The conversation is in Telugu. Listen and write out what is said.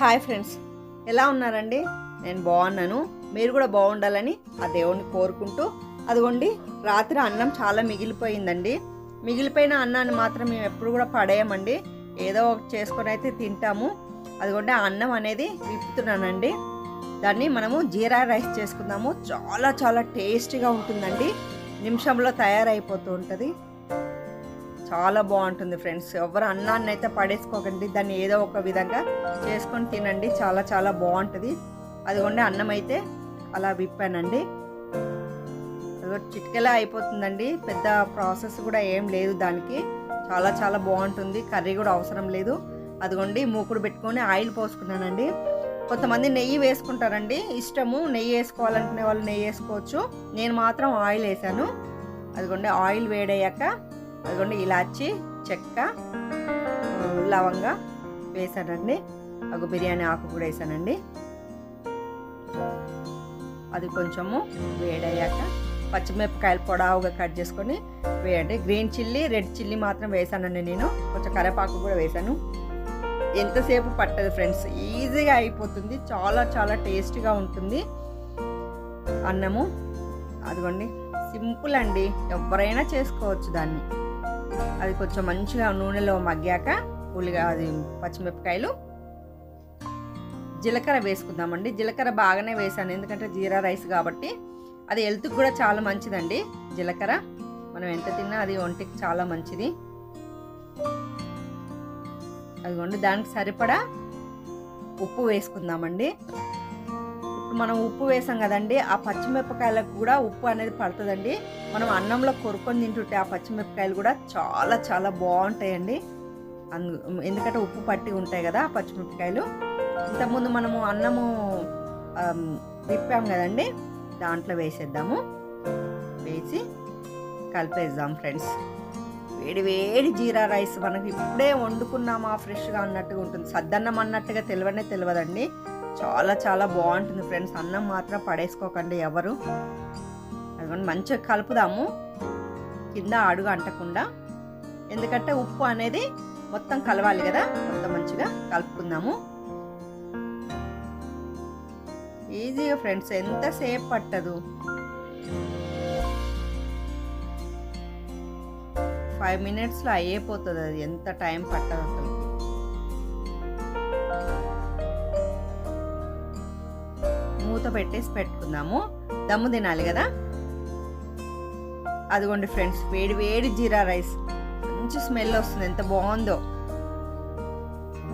Hi friends. ఎలా ఉన్నారండి? నేను బాగున్నాను. మీరు కూడా బాగుండాలని ఆ దేవుణ్ణి కోరుకుంటూ అదిగోండి రాత్రి అన్నం చాలా మిగిలిపోయిందండి. మిగిలిపోయిన అన్నాన్ని మాత్రం మేము ఎప్పుడు కూడా పడేయమండి. ఏదో ఒకటి చేసుకొని అయితే తింటాము. అదిగోండి ఆ అన్నం అనేది విప్పుతున్నానండి. దాన్ని మనము జీరా రైస్ చేసుకుందాము. చాలా చాలా టేస్టీగా ఉంటుందండి. నిమిషంలో తయారైపోతూ ఉంటుంది. చాలా బాగుంటుంది ఫ్రెండ్స్. ఎవరు అన్నాన్ని అయితే పడేసుకోకండి. దాన్ని ఏదో ఒక విధంగా చేసుకొని తినండి. చాలా చాలా బాగుంటుంది. అదిగోండి అన్నం అయితే అలా విప్పానండి. అదిగో చిటికెలా అయిపోతుందండి. పెద్ద ప్రాసెస్ కూడా ఏం లేదు దానికి. చాలా చాలా బాగుంటుంది. కర్రీ కూడా అవసరం లేదు. అదిగోండి మూకుడు పెట్టుకొని ఆయిల్ పోసుకున్నానండి. కొంతమంది నెయ్యి వేసుకుంటారండి. ఇష్టము నెయ్యి వేసుకోవాలనుకునే వాళ్ళు నెయ్యి వేసుకోవచ్చు. నేను మాత్రం ఆయిల్ వేసాను. అదిగోండి ఆయిల్ వేడయ్యాక అదిగోండి ఇలాచి చెక్క లవంగా వేసానండి. ఒక బిర్యానీ ఆకు కూడా వేసానండి. అది కొంచెము వేడయ్యాక పచ్చిమిరపకాయలు పొడవుగా కట్ చేసుకొని వేయండి. గ్రీన్ చిల్లీ రెడ్ చిల్లీ మాత్రం వేసానండి నేను. కొంచెం కరేపాకు కూడా వేసాను. ఎంతసేపు పట్టదు ఫ్రెండ్స్. ఈజీగా అయిపోతుంది. చాలా చాలా టేస్టీగా ఉంటుంది. అన్నము. అదిగోండి. సింపుల్ అండి. ఎవరైనా చేసుకోవచ్చు దాన్ని. అది కొంచెం మంచిగా నూనెలో మగ్గాక ఉల్లిగా అది పచ్చిమిరపకాయలు. జీలకర్ర వేసుకుందామండి. జీలకర్ర బాగానే వేసాను. ఎందుకంటే జీరా రైస్ కాబట్టి అది హెల్త్కి కూడా చాలా మంచిదండి జీలకర్ర. మనం ఎంత తిన్నా అది ఒంటికి చాలా మంచిది. అదిగోండి దానికి సరిపడా ఉప్పు వేసుకుందామండి. మనం ఉప్పు వేసాం కదండి ఆ పచ్చిమిరపకాయలకు కూడా ఉప్పు అనేది పడుతుందండి. మనం అన్నంలో కొరుకొని తింటుంటే ఆ పచ్చిమిరపకాయలు కూడా చాలా చాలా బాగుంటాయండి. అందు ఎందుకంటే ఉప్పు పట్టి ఉంటాయి కదా ఆ పచ్చిమిరపకాయలు. ఇంతకుముందు మనము అన్నము తిప్పాం విప్పాం కదండి దాంట్లో వేసేద్దాము. వేసి కలిపేద్దాం ఫ్రెండ్స్. వేడి వేడి జీరా రైస్ మనకి ఇప్పుడే వండుకున్నామా ఫ్రెష్గా అన్నట్టుగా ఉంటుంది. సద్దన్నం అన్నట్టుగా తెలివనే తెలియదండి చాలా చాలా బాగుంటుంది ఫ్రెండ్స్. అన్నం మాత్రం పడేసుకోకండి ఎవరు. అది మంచిగా కలుపుదాము. కింద అడుగు అంటకుండా. ఎందుకంటే ఉప్పు అనేది మొత్తం కలవాలి కదా. మొత్తం మంచిగా కలుపుకుందాము. ఈజీగా ఫ్రెండ్స్ ఎంతసేపు పట్టదు? ఫైవ్ మినిట్స్లో అయిపోతుంది అది. ఎంత టైం పట్టదు అసలు. మూత పెట్టేసి పెట్టుకుందాము. దమ్ము తినాలి కదా? అదిగోండి ఫ్రెండ్స్ వేడి వేడి జీరా రైస్. మంచి స్మెల్ వస్తుంది ఎంత బాగుందో.